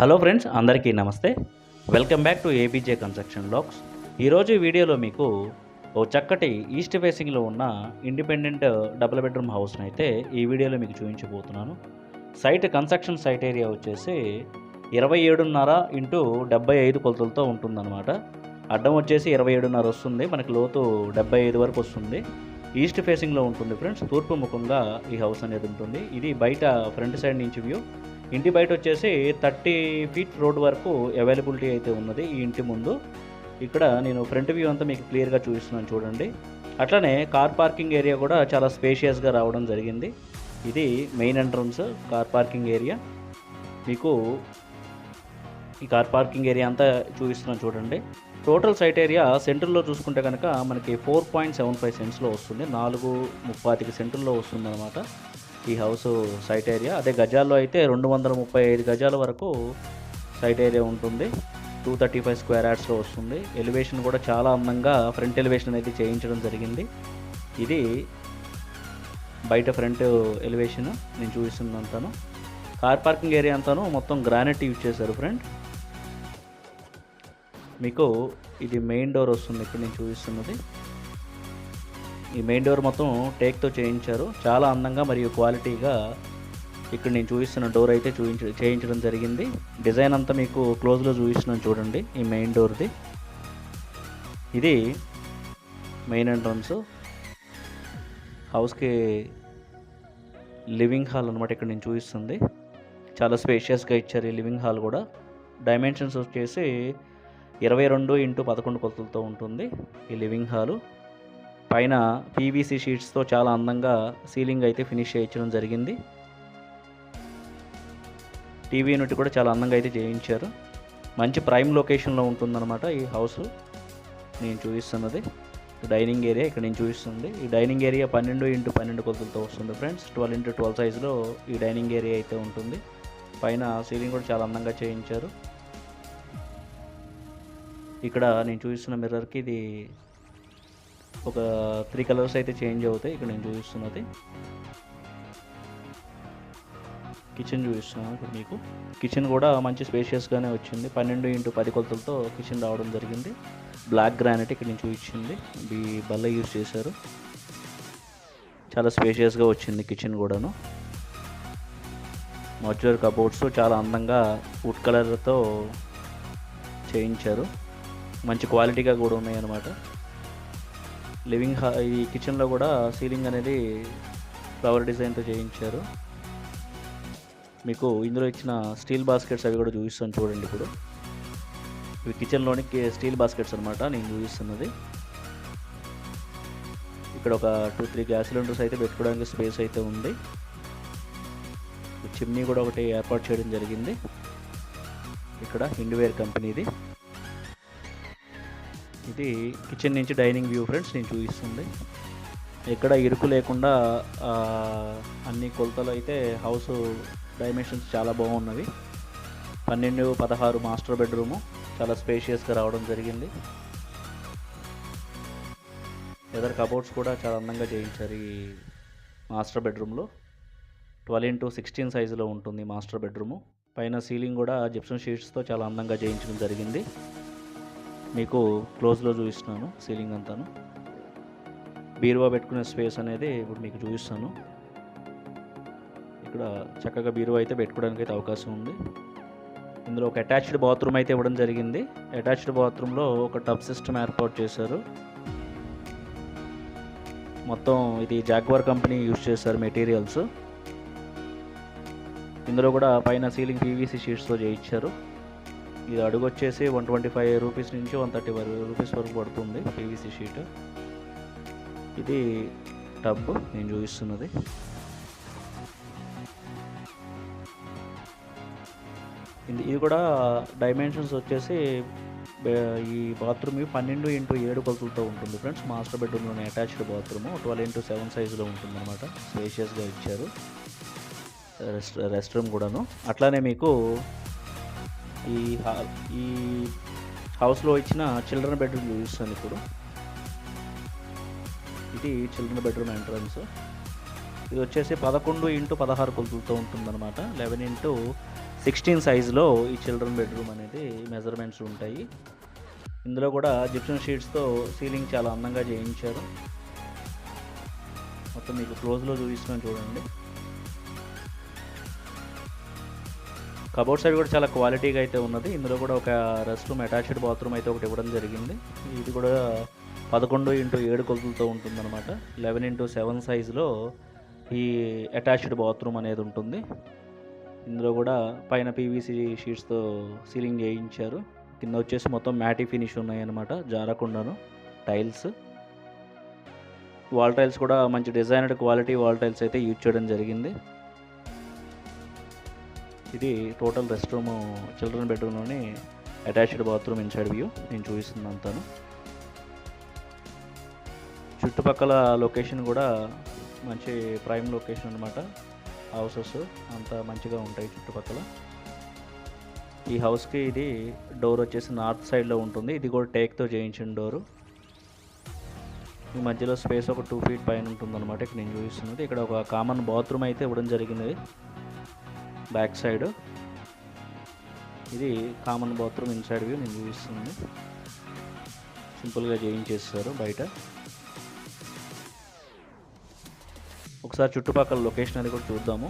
Hello friends అందరికీ నమస్తే. Welcome back to ABJ construction blogs ఈరోజు వీడియోలో మీకు ఓ చక్కటి ఈస్ట్ ఫేసింగ్లో ఉన్న ఇండిపెండెంట్ డబుల్ బెడ్రూమ్ హౌస్ని అయితే ఈ వీడియోలో మీకు చూపించబోతున్నాను. సైట్ కన్స్ట్రక్షన్ సైట్ ఏరియా వచ్చేసి ఇరవై ఏడున్నర ఇంటూ డెబ్బై ఐదు కొలతలతో ఉంటుందన్నమాట. అడ్డం వచ్చేసి ఇరవై ఏడున్నర వస్తుంది మనకి లోతు డెబ్బై ఐదు వరకు వస్తుంది. ఈస్ట్ ఫేసింగ్లో ఉంటుంది ఫ్రెండ్స్ తూర్పు ముఖంగా ఈ హౌస్ అనేది ఉంటుంది. ఇది బయట ఫ్రంట్ సైడ్ నుంచి వ్యూ. ఇంటి బయట వచ్చేసి థర్టీ ఫీట్ రోడ్ వరకు అవైలబిలిటీ అయితే ఉన్నది ఈ ఇంటి ముందు. ఇక్కడ నేను ఫ్రంట్ వ్యూ అంతా మీకు క్లియర్గా చూపిస్తున్నాను చూడండి. అట్లనే కార్ పార్కింగ్ ఏరియా కూడా చాలా స్పేషియస్గా రావడం జరిగింది. ఇది main entrance car parking area. మీకు ఈ కార్ పార్కింగ్ ఏరియా అంతా చూపిస్తున్నాను చూడండి. టోటల్ సైట్ ఏరియా సెంటర్లో చూసుకుంటే కనుక మనకి ఫోర్ పాయింట్ సెవెన్ ఫైవ్ సెంట్స్లో వస్తుంది. నాలుగు ముప్పాతికి సెంటర్లో వస్తుంది అనమాట ఈ హౌస్ సైట్ ఏరియా. అదే గజాల్లో అయితే రెండు వందల ముప్పై ఐదు గజాల వరకు సైట్ ఏరియా ఉంటుంది. టూ థర్టీ ఫైవ్ స్క్వేర్ యార్డ్స్లో వస్తుంది. ఎలివేషన్ కూడా చాలా అందంగా ఫ్రంట్ ఎలివేషన్ అయితే చేయించడం జరిగింది. ఇది బయట ఫ్రంట్ ఎలివేషన్ నేను చూపిస్తున్నంతను. కార్ పార్కింగ్ ఏరియా అంతాను మొత్తం గ్రానైట్ యూజ్ చేశారు ఫ్రెండ్. మీకు ఇది మెయిన్ డోర్ వస్తుంది. ఇక్కడ నేను చూపిస్తున్నది. ఈ మెయిన్ డోర్ మొత్తం టేక్తో చేయించారు. చాలా అందంగా మరియు క్వాలిటీగా ఇక్కడ నేను చూపిస్తున్న డోర్ అయితే చూపించ చేయించడం జరిగింది. డిజైన్ అంతా మీకు క్లోజ్లో చూపిస్తున్నాను చూడండి ఈ మెయిన్ డోర్ది ఇది మెయిన్ ఎంట్రన్స్ హౌస్కి లివింగ్ హాల్ అనమాట ఇక్కడ నేను చూపిస్తుంది. చాలా స్పేషియస్గా ఇచ్చారు ఈ లివింగ్ హాల్ కూడా. డైమెన్షన్స్ వచ్చేసి ఇరవై రెండు ఇంటూ పదకొండు కొలతలతో ఉంటుంది ఈ లివింగ్ హాలు పైన పీవీసీ షీట్స్తో చాలా అందంగా సీలింగ్ అయితే ఫినిష్ చేయించడం జరిగింది. టీవీ యూనిట్ కూడా చాలా అందంగా అయితే చేయించారు. మంచి ప్రైమ్ లొకేషన్లో ఉంటుందన్నమాట ఈ హౌస్. నేను చూపిస్తున్నది. డైనింగ్ ఏరియా ఇక్కడ నేను చూపిస్తుంది. ఈ డైనింగ్ ఏరియా పన్నెండు ఇంటూ పన్నెండు కొలతలతో వస్తుంది ఫ్రెండ్స్. ట్వెల్వ్ ఇంటూ ట్వెల్వ్ సైజులో ఈ డైనింగ్ ఏరియా అయితే ఉంటుంది. పైన సీలింగ్ కూడా చాలా అందంగా చేయించారు. ఇక్కడ నేను చూపిస్తున్న మిర్రర్కి ఇది ఒక త్రీ కలర్స్ అయితే చేంజ్ అవుతాయి. ఇక్కడ నేను చూపిస్తున్నది కిచెన్ చూపిస్తున్నాను ఇప్పుడు మీకు. కిచెన్ కూడా మంచి స్పేషియస్గానే వచ్చింది. పన్నెండు ఇంటూ పది కొలతలతో కిచెన్ రావడం జరిగింది. బ్లాక్ గ్రానైట్ ఇక్కడ నుంచి చూపించింది. ఈ బల్ల యూజ్ చేశారు. చాలా స్పేషియస్గా వచ్చింది కిచెన్ కూడాను. మాడ్యులర్ కబోర్డ్స్ చాలా అందంగా వుడ్ కలర్తో చేయించారు. మంచి క్వాలిటీగా కూడా ఉన్నాయి అన్నమాట లివింగ్ హా ఈ కిచెన్లో కూడా సీలింగ్ అనేది ఫ్లవర్ డిజైన్తో చేయించారు. మీకు ఇందులో ఇచ్చిన స్టీల్ బాస్కెట్స్ అవి కూడా చూపిస్తాను చూడండి ఇప్పుడు. ఇవి కిచెన్లోని స్టీల్ బాస్కెట్స్ అనమాట నేను చూపిస్తున్నది. ఇక్కడ ఒక టూ త్రీ గ్యాస్ సిలిండర్స్ అయితే పెట్టుకోవడానికి స్పేస్ అయితే ఉంది. చిమ్నీ కూడా ఒకటి ఏర్పాటు చేయడం జరిగింది. ఇక్కడ హిండ్వేర్ కంపెనీది. ఇది కిచెన్ నుంచి డైనింగ్ వ్యూ ఫ్రెండ్స్ నేను చూపిస్తుంది. ఎక్కడ ఇరుకు లేకుండా అన్ని కొలతలు అయితే హౌస్ డైమెన్షన్స్ చాలా బాగున్నవి. పన్నెండు పదహారు మాస్టర్ బెడ్రూము చాలా స్పేషియస్గా రావడం జరిగింది. ఎదర్ కబోర్డ్స్ కూడా చాలా అందంగా చేయించారు ఈ మాస్టర్ బెడ్రూమ్లో. ట్వెల్వ్ ఇంటూ సిక్స్టీన్ సైజులో ఉంటుంది మాస్టర్ బెడ్రూము. పైన సీలింగ్ కూడా జిప్సన్ షీట్స్తో చాలా అందంగా చేయించడం జరిగింది. మీకు క్లోజ్లో చూపిస్తున్నాను సీలింగ్ అంతాను. బీరువా పెట్టుకునే స్పేస్ అనేది ఇప్పుడు మీకు చూపిస్తాను. ఇక్కడ చక్కగా బీరువా అయితే పెట్టుకోవడానికి అయితే అవకాశం ఉంది. ఇందులో ఒక అటాచ్డ్ బాత్రూమ్ అయితే ఇవ్వడం జరిగింది. అటాచ్డ్ బాత్రూంలో ఒక టబ్ సిస్టమ్ ఏర్పాటు చేశారు. మొత్తం ఇది జాగ్వార్ కంపెనీ యూజ్ చేశారు మెటీరియల్స్ ఇందులో కూడా పైన సీలింగ్ పీవీసీ షీట్స్తో చేయించారు. ఇది అడుగు వచ్చేసి వన్ ట్వంటీ ఫైవ్ రూపీస్ నుంచి వన్ థర్టీ ఫైవ్ రూపీస్ వరకు పడుతుంది పీవీసీ షీట్ ఇది టబ్ నేను చూపిస్తున్నది. ఇది ఇది కూడా డైమెన్షన్స్ వచ్చేసి ఈ బాత్రూమ్ పన్నెండు ఇంటూ ఏడు కొలతలతో ఉంటుంది friends. Master బెడ్రూమ్లోనే attached bathroom twelve into seven సైజులో ఉంటుంది అనమాట స్పేషియస్గా ఇచ్చారు. రెస్ట్ రెస్ట్ రూమ్ కూడాను. అట్లానే మీకు ఈ ఈ హౌస్లో ఇచ్చిన చిల్డ్రన్ బెడ్రూమ్ చూపిస్తాను ఇప్పుడు. ఇది చిల్డ్రన్ బెడ్రూమ్ ఎంట్రన్స్. ఇది వచ్చేసి పదకొండు ఇంటూ పదహారు కొలుతులతో ఉంటుందన్నమాట. లెవెన్ ఇంటూ సిక్స్టీన్ సైజులో ఈ చిల్డ్రన్ బెడ్రూమ్ అనేది మెజర్మెంట్స్ ఉంటాయి. ఇందులో కూడా జిప్షన్ షీట్స్తో సీలింగ్ చాలా అందంగా చేయించారు. మొత్తం మీకు క్లోజ్లో చూపిస్తున్నాను చూడండి. కబోర్డ్ సైడ్ కూడా చాలా క్వాలిటీగా అయితే ఉన్నది. ఇందులో కూడా ఒక రెస్ట్ రూమ్ అటాచ్డ్ బాత్రూమ్ అయితే ఒకటి ఇవ్వడం జరిగింది. ఇది కూడా పదకొండు ఇంటూ ఏడు కొలతలతో ఉంటుందన్నమాట. లెవెన్ ఇంటూ సెవెన్ సైజులో ఈ అటాచ్డ్ బాత్రూమ్ అనేది ఉంటుంది. ఇందులో కూడా పైన పీవీసీ షీట్స్తో సీలింగ్ చేయించారు. కింద వచ్చేసి మొత్తం మ్యాటీ ఫినిష్ ఉన్నాయన్నమాట. జారకుండాను టైల్స్ వాల్ టైల్స్ కూడా మంచి డిజైనర్డ్ క్వాలిటీ వాల్ టైల్స్ అయితే యూజ్ చేయడం జరిగింది. ఇది టోటల్ రెస్ట్ రూమ్ చిల్డ్రన్ బెడ్రూమ్లోని అటాచ్డ్ బాత్రూమ్ ఇన్సైడ్ వ్యూ నేను చూపిస్తున్నాను అంతాను చుట్టుపక్కల లొకేషన్ కూడా మంచి ప్రైమ్ లొకేషన్ అనమాట హౌసెస్ అంతా మంచిగా ఉంటాయి చుట్టుపక్కల. ఈ హౌస్కి ఇది డోర్ వచ్చేసి నార్త్ సైడ్లో ఉంటుంది. ఇది కూడా టేక్తో చేయించిన డోరు. ఈ మధ్యలో స్పేస్ ఒక టూ ఫీట్ పైన ఉంటుందన్నమాట. ఇక్కడ నేను చూపిస్తున్నది. ఇక్కడ ఒక కామన్ బాత్రూమ్ అయితే ఇవ్వడం జరిగింది బ్యాక్ సైడ్. ఇది కామన్ బాత్రూమ్ ఇన్సైడ్ వ్యూ నేను చూపిస్తుంది సింపుల్గా చేయించేస్తారు బయట. ఒకసారి చుట్టుపక్కల లొకేషన్ అది కూడా చూద్దాము.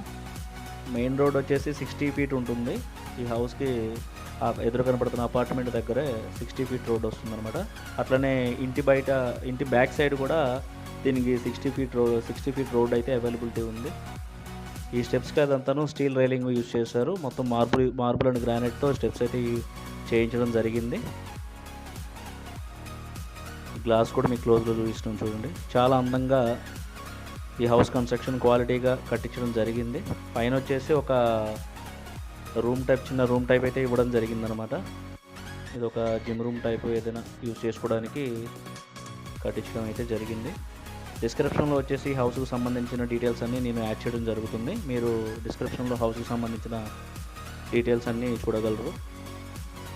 మెయిన్ రోడ్ వచ్చేసి సిక్స్టీ ఫీట్ ఉంటుంది. ఈ హౌస్కి ఎదురు కనపడుతున్న అపార్ట్మెంట్ దగ్గరే సిక్స్టీ ఫీట్ రోడ్ వస్తుందన్నమాట. అట్లనే ఇంటి బయట ఇంటి బ్యాక్ సైడ్ కూడా దీనికి sixty feet road sixty feet road అయితే అవైలబిలిటీ ఉంది. ఈ స్టెప్స్కి అదంతాను స్టీల్ రైలింగ్ యూజ్ చేశారు. మొత్తం మార్బుల్ మార్బుల్ అండ్ గ్రానైట్తో స్టెప్స్ అయితే చేయించడం జరిగింది. గ్లాస్ కూడా మీకు క్లోజ్లో చూపిస్తున్నాం చూడండి. చాలా అందంగా ఈ హౌస్ కన్స్ట్రక్షన్ క్వాలిటీగా కట్టించడం జరిగింది. పైన వచ్చేసి ఒక రూమ్ టైప్ చిన్న రూమ్ టైప్ అయితే ఇవ్వడం జరిగిందనమాట. ఇది ఒక జిమ్ రూమ్ టైప్ ఏదైనా యూజ్ చేసుకోవడానికి కట్టించడం అయితే జరిగింది. డిస్క్రిప్షన్లో వచ్చేసి హౌస్కి సంబంధించిన డీటెయిల్స్ అన్నీ నేను యాడ్ చేయడం జరుగుతుంది. మీరు డిస్క్రిప్షన్లో హౌస్కి సంబంధించిన డీటెయిల్స్ అన్నీ చూడగలరు.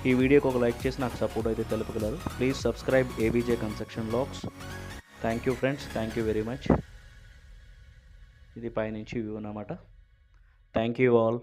ఈ వీడియోకి ఒక లైక్ చేసి నాకు సపోర్ట్ అయితే తెలుపగలరు. Please subscribe ABJ construction lakhs thank you friends thank you very much ఇది పైనుంచి వ్యూ అన్నమాట. Thank you all